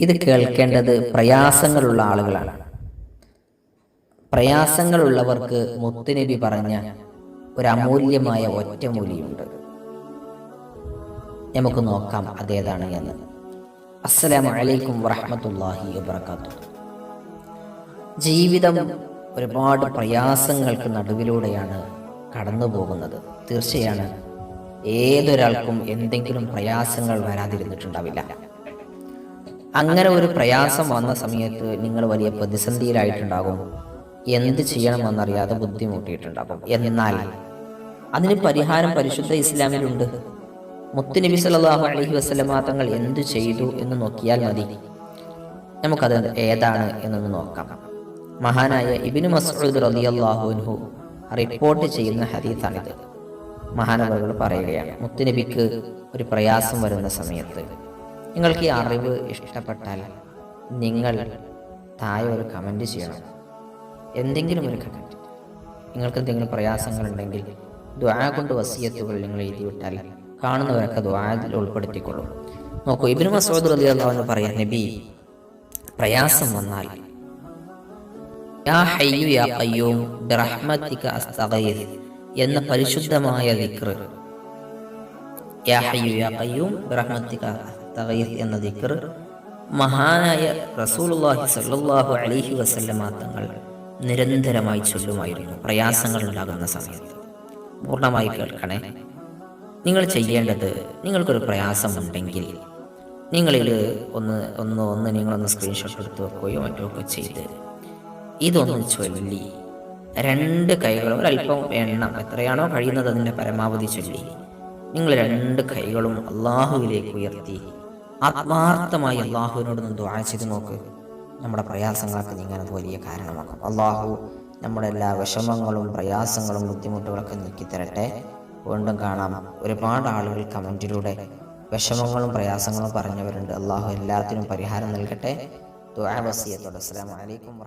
ഇത് കേൾക്കേണ്ടത് പ്രയാസങ്ങളുള്ള ആളുകളാണ്. പ്രയാസങ്ങളുള്ളവർക്ക് മുത്തുനബി പറഞ്ഞ ഒരു അമൂല്യമായ ഒറ്റമൂലിയുണ്ട്. നമുക്ക് നോക്കാം അതേതാണ് എന്ന്. അസ്സലാമു അലൈക്കും വറഹ്മത്തുള്ളാഹി വബറകാതുഹു. ജീവിതം ഒരുപാട് പ്രയാസങ്ങൾക്ക് നടുവിലൂടെയാണ് കടന്നു പോകുന്നത്. തീർച്ചയാണ്. ഏതൊരാൾക്കും എന്തെങ്കിലും പ്രയാസങ്ങൾ വരാതിരുന്നിട്ടുണ്ടാവില്ല. അങ്ങനെ ഒരു പ്രയാസം വന്ന സമയത്ത് നിങ്ങൾ വലിയ പ്രതിസന്ധിയിലായിട്ടുണ്ടാകും. എന്ത് ചെയ്യണമെന്നറിയാതെ ബുദ്ധിമുട്ടിയിട്ടുണ്ടാകും. എന്നാൽ അതിന് പരിഹാരം പരിശുദ്ധ ഇസ്ലാമിലുണ്ട്. മുത്തുനബി സല്ലല്ലാഹു അലഹി വസല്ലമ തങ്ങൾ എന്ത് ചെയ്തു എന്ന് നോക്കിയാൽ മതി. നമുക്കത് ഏതാണ് എന്നൊന്ന് നോക്കാം. മഹാനായ ഇബിനു മസൂദ് റളിയല്ലാഹു അൻഹു റിപ്പോർട്ട് ചെയ്യുന്ന ഹദീസാണിത്. മഹാനവകൾ പറയുകയാണ് മുത്തുനബിക്ക് ഒരു പ്രയാസം വരുന്ന സമയത്ത് നിങ്ങൾക്ക് ഈ അറിവ് ഇഷ്ടപ്പെട്ടാൽ നിങ്ങൾ താഴെ ഒരു കമന്റ് ചെയ്യണം. എന്തെങ്കിലും ഒരു കമന്റ് നിങ്ങൾക്ക് എന്തെങ്കിലും പ്രയാസങ്ങളുണ്ടെങ്കിൽ ദ്വാ കൊണ്ട് വസീയത്തുകൾ നിങ്ങൾ എഴുതി വിട്ടാൽ കാണുന്നവരൊക്കെ ദ്വാരത്തിൽ ഉൾപ്പെടുത്തിക്കൊള്ളും. നോക്കൂ ഇബിന് മസൂദ് റളിയല്ലാഹു അൻഹു പറയാം നബി പ്രയാസം വന്നാൽ എന്ന പരിശുദ്ധമായ ദിക്ർ യാ ഹയ്യു യാ അസ്തഗീസ് എന്ന ദിക്കർ മഹാനായ റസൂലുള്ളാഹി സ്വല്ലല്ലാഹു അലൈഹി വസല്ലമ തങ്ങൾ നിരന്തരമായി ചൊല്ലുമായിരുന്നു. പ്രയാസങ്ങൾ ഉണ്ടാകുന്ന സമയത്ത്. പൂർണമായി കേൾക്കണേ. നിങ്ങൾ ചെയ്യേണ്ടത് നിങ്ങൾക്കൊരു പ്രയാസമുണ്ടെങ്കിൽ നിങ്ങളിൽ ഒന്ന് ഒന്ന് ഒന്ന് നിങ്ങളൊന്ന് സ്ക്രീൻഷോട്ട് എടുത്ത് വെക്കുകയോ മറ്റോ ഒക്കെ ചെയ്ത് ഇതൊന്ന് ചൊല്ലി. രണ്ട് കൈകളും ഒരല്പം എണ്ണം എത്രയാണോ കഴിയുന്നത് അതിന്റെ പരമാവധി ചൊല്ലി. നിങ്ങൾ രണ്ട് കൈകളും അള്ളാഹുവിലേക്ക് ഉയർത്തി. ആത്മാർത്ഥമായി അള്ളാഹുവിനോടൊന്ന് ദ്വാ ചെയ്ത് നോക്ക്. നമ്മുടെ പ്രയാസങ്ങളൊക്കെ നീങ്ങാൻ അത് വലിയ കാരണമാകും അള്ളാഹു നമ്മുടെ എല്ലാ വിഷമങ്ങളും പ്രയാസങ്ങളും ബുദ്ധിമുട്ടുകളൊക്കെ നീക്കി തരട്ടെ വീണ്ടും കാണാം. ഒരുപാട് ആളുകൾ കമന്റിലൂടെ വിഷമങ്ങളും പ്രയാസങ്ങളും പറഞ്ഞവരുണ്ട്. അള്ളാഹു എല്ലാത്തിനും പരിഹാരം നൽകട്ടെ. ദുആ വസിയത്തോടെ. അസ്സലാമു അലൈക്കും